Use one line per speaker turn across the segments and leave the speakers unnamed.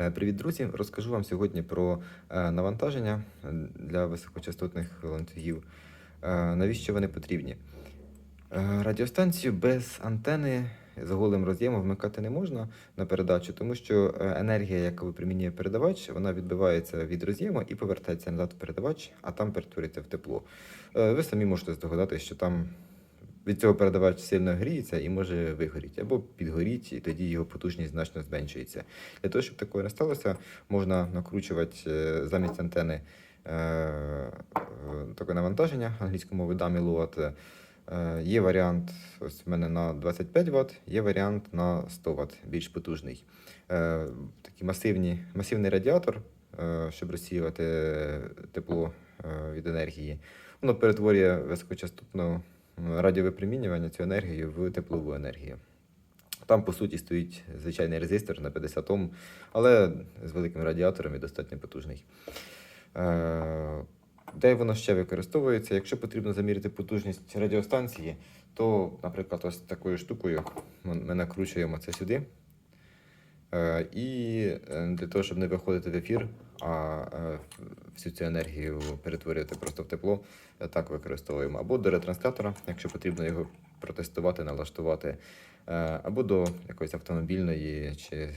Е, Привіт, друзі! Розкажу вам сьогодні про е, навантаження для високочастотних ланцюгів. Е, Навіщо вони потрібні? Е, Радіостанцію без антени з голим роз'ємом вмикати не можна на передачу, тому що е, енергія, яку випромінює передавач, вона відбивається від роз'єму і повертається назад в передавач, а там перетворюється в тепло. Е, Ви самі можете здогадатися, що там від цього передавач сильно гріється і може вигоріти або підгоріти, і тоді його потужність значно зменшується. Для того, щоб такого не сталося, можна накручувати е, замість антени е, таке навантаження англійською мовою dummy load. Е, Є варіант, ось в мене на 25 Вт, є варіант на 100 Вт, більш потужний. Такий масивні, масивний радіатор, щоб розсіювати тепло від енергії. Воно перетворює високочастотну радіовипромінювання цю енергію в теплову енергію. Там, по суті, стоїть звичайний резистор на 50 Ом, але з великим радіатором і достатньо потужний. Е, Де воно ще використовується? Якщо потрібно заміряти потужність радіостанції, то, наприклад, ось такою штукою ми накручуємо це сюди. Е, І е, для того, щоб не виходити в ефір, а е, всю цю енергію перетворювати просто в тепло, так використовуємо. Або до ретранслятора, якщо потрібно його протестувати, налаштувати, або до якоїсь автомобільної чи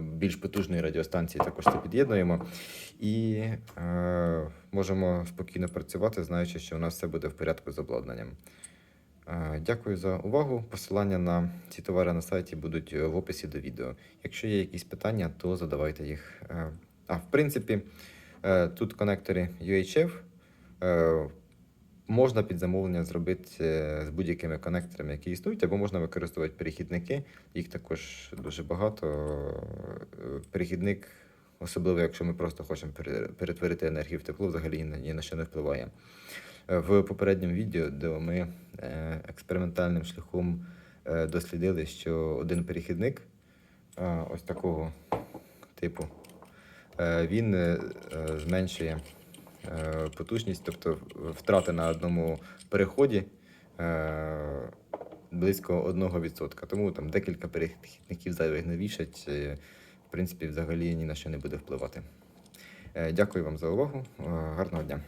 більш потужної радіостанції також це під'єднуємо. І можемо спокійно працювати, знаючи, що у нас все буде в порядку з обладнанням. Е, Дякую за увагу. Посилання на ці товари на сайті будуть е, в описі до відео. Якщо є якісь питання, то задавайте їх. Е, А, в принципі, тут конектори UHF. Можна під замовлення зробити з будь-якими конекторами, які існують, або можна використовувати перехідники. Їх також дуже багато. Перехідник, особливо якщо ми просто хочемо перетворити енергію в тепло, взагалі ні на що не впливає. Е, В попередньому відео, де ми е, експериментальним шляхом е, дослідили, що один перехідник ось такого типу, він зменшує потужність, тобто втрати на одному переході близько 1%. Тому там декілька перехідників зайвих не вішать, в принципі, взагалі ні на що не буде впливати. Дякую вам за увагу. Гарного дня.